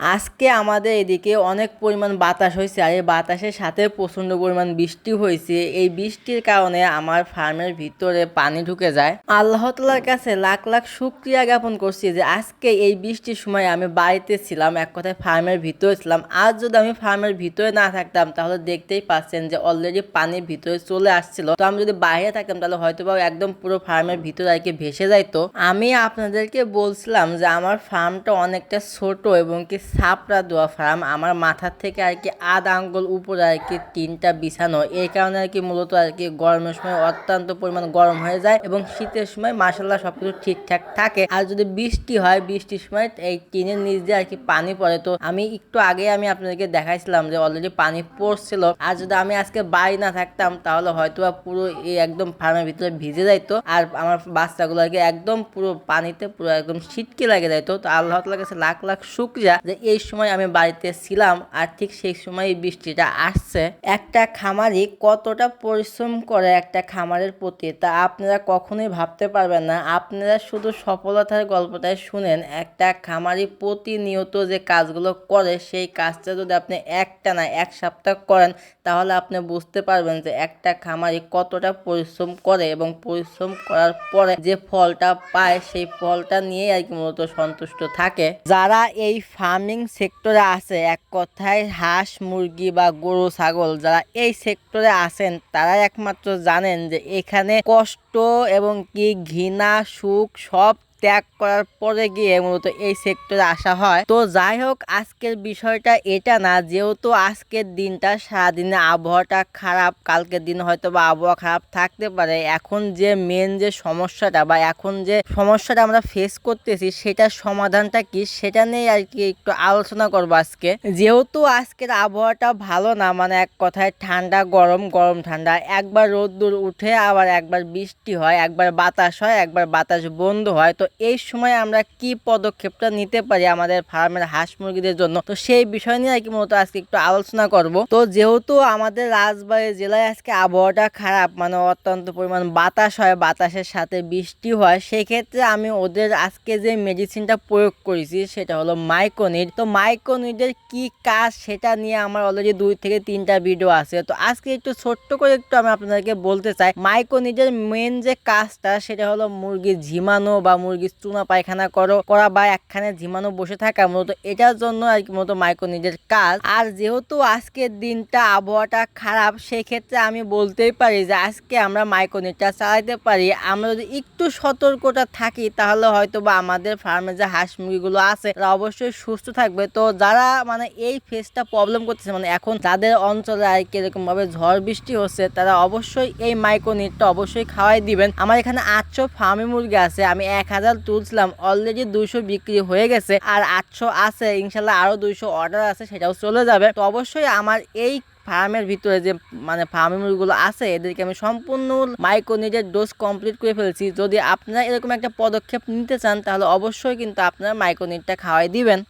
আজকে আমাদের এদিকে অনেক পরিমাণ বাতাস হয়েছে আর এই বাতাসের সাথে প্রচণ্ড পরিমাণ বৃষ্টি হয়েছে। এই বৃষ্টির কারণে আমার ফার্মের ভিতরে পানি ঢুকে যায়। আল্লাহ তালার কাছে লাখ লাখ শুক্রিয়া জ্ঞাপন করছি যে আজকে এই বৃষ্টির সময় আমি বাড়িতে ছিলাম, এক কথায় ফার্মের ভিতরে ছিলাম। আজ যদি আমি ফার্মের ভিতরে না থাকতাম, তাহলে দেখতেই পাচ্ছেন যে অলরেডি পানির ভিতরে চলে আসছিল। তো আমি যদি বাইরে থাকতাম, তাহলে হয়তো বা একদম পুরো ফার্মের ভিতরে আর কি ভেসে যাইতো। আমি আপনাদেরকে বলছিলাম যে আমার ফার্মটা অনেকটা ছোট এবং কি সাপড়া দেওয়া ফার্ম। আমার মাথার থেকে আর কি আধ আঙ্গুল উপরে আর কি তিনটা বিছানো। এই কারণে আর কি মূলত আর কি গরমের সময় অত্যন্ত পরিমাণ গরম হয়ে যায় এবং শীতের সময় মাসাল্লাহ সবকিছু ঠিকঠাক থাকে। আর যদি বৃষ্টি হয়, বৃষ্টির সময় এই টিনের নিচ দিয়ে আর কি পানি পড়ে। তো আমি একটু আগে আমি আপনাদেরকে দেখাইছিলাম যে অলরেডি পানি পড়ছিল। আর যদি আমি আজকে বাড়ি না থাকতাম, তাহলে হয়তো পুরো এই একদম ফার্মের ভিতরে ভিজে যাইতো। আর আমার বাচ্চাগুলো আর কি একদম পুরো পানিতে পুরো একদম ছিটকে লাগে যাইতো। তো আল্লাহ তালার কাছে লাখ লাখ শুক্রিয়া যে এই সময় আমি বাড়িতে ছিলাম আর ঠিক সেই সময় বৃষ্টিটা আসছে। একটা খামারি কতটা পরিশ্রম করে একটা খামারের প্রতি, তা আপনারা কখনোই ভাবতে পারবেন না। আপনারা শুধু সফলতার গল্পটাই শুনেন, একটা খামারি প্রতিনিয়ত যে কাজগুলো করে, সেই কাজটা যদি আপনি একটা না এক সপ্তাহ করেন, তাহলে আপনি বুঝতে পারবেন যে একটা খামারি কতটা পরিশ্রম করে এবং পরিশ্রম করার পরে যে ফলটা পায়, সেই ফলটা নিয়েই আর কি মূলত সন্তুষ্ট থাকে। যারা এই ফার্মিং সেক্টরে আছে। এক কথায় হাঁস, মুরগি বা গরু, ছাগল যারা এই সেক্টরে আছেন তারা একমাত্র জানেন যে এখানে কষ্ট এবং কি ঘৃণা, সুখ সব ত্যাগ করার পরে গিয়ে মূলত এই সেক্টরে আসা হয়। তো যাই হোক আজকের বিষয়টা এটা না, যেহেতু আজকের দিনটা সারাদিনে আবহাওয়াটা খারাপ, কালকের দিন হয়তো বা আবহাওয়া খারাপ থাকতে পারে, এখন যে মেন যে সমস্যাটা বা এখন যে সমস্যাটা আমরা ফেস করতেছি, সেটার সমাধানটা কি, সেটা নিয়ে আর কি একটু আলোচনা করব আজকে। যেহেতু আজকের আবহাওয়াটা ভালো না মানে এক কথায় ঠান্ডা, গরম গরম ঠান্ডা, একবার রোদ্দুর উঠে আবার একবার বৃষ্টি হয়, একবার বাতাস হয়, একবার বাতাস বন্ধ হয়, তো এই সময় আমরা কি পদক্ষেপটা নিতে পারি আমাদের ফার্মের হাঁস মুরগিদের জন্য? তো সেই বিষয় নিয়ে আর কি মূলত আজকে একটু আলোচনা করব। তো যেহেতু আমাদের রাজবাড়ী জেলায় আজকে আবহাওয়াটা খারাপ মানে অত্যন্ত পরিমাণ বাতাস হয়, বাতাসের সাথে বৃষ্টি হয় সেই ক্ষেত্রে আমি ওদের আজকে যে মেডিসিনটা প্রয়োগ করেছি সেটা হলো মাইকোনিড তো মাইকোনিডের কি কাজ সেটা নিয়ে আমার অলরেডি দুই থেকে তিনটা ভিডিও আছে। তো আজকে একটু ছোট্ট করে একটু আমি আপনাদেরকে বলতে চাই মাইকোনিডের মেন যে কাজটা সেটা হলো মুরগি ঝিমানো বা মুরগির চুনা পায়খানা করো, করা বা একখানে ঝিমানো বসে থাকা মূলত এটার জন্য আর কি মূলত মাইকোনিডের কাজ। আর যেহেতু আজকের দিনটা আবহাওয়াটা খারাপ সেই ক্ষেত্রে আমি বলতেই পারি যে আজকে আমরা মাইকোনিটটা চালাইতে পারি। আমরা যদি একটু সতর্কতা থাকি, তাহলে হয়তো বা আমাদের ফার্মে যে হাঁস মুরগিগুলো আছে, তারা অবশ্যই সুস্থ থাকবে। তো যারা মানে এই ফেসটা প্রবলেম করতেছে মানে এখন যাদের অঞ্চলে আর কি এরকম ভাবে ঝড় বৃষ্টি হচ্ছে, তারা অবশ্যই এই মাইকোনিটটা অবশ্যই খাওয়াই দিবেন। আমার এখানে আটশো ফার্মে মুরগি আছে, আমি এক হাজার তুলছিলাম অলরেডি দুইশো বিক্রি হয়ে গেছে আর আটশো আছে, ইনশাল্লাহ আরও দুইশো অর্ডার আছে, সেটাও চলে যাবে। তো অবশ্যই আমার এই ফার্মের ভিতরে যে মানে ফার্মিংগুলো আছে, এদেরকে আমি সম্পূর্ণ মাইক্রোনিডের ডোজ কমপ্লিট করে ফেলছি। যদি আপনারা এরকম একটা পদক্ষেপ নিতে চান, তাহলে অবশ্যই কিন্তু আপনারা মাইক্রোনিডটা খাওয়াই দিবেন।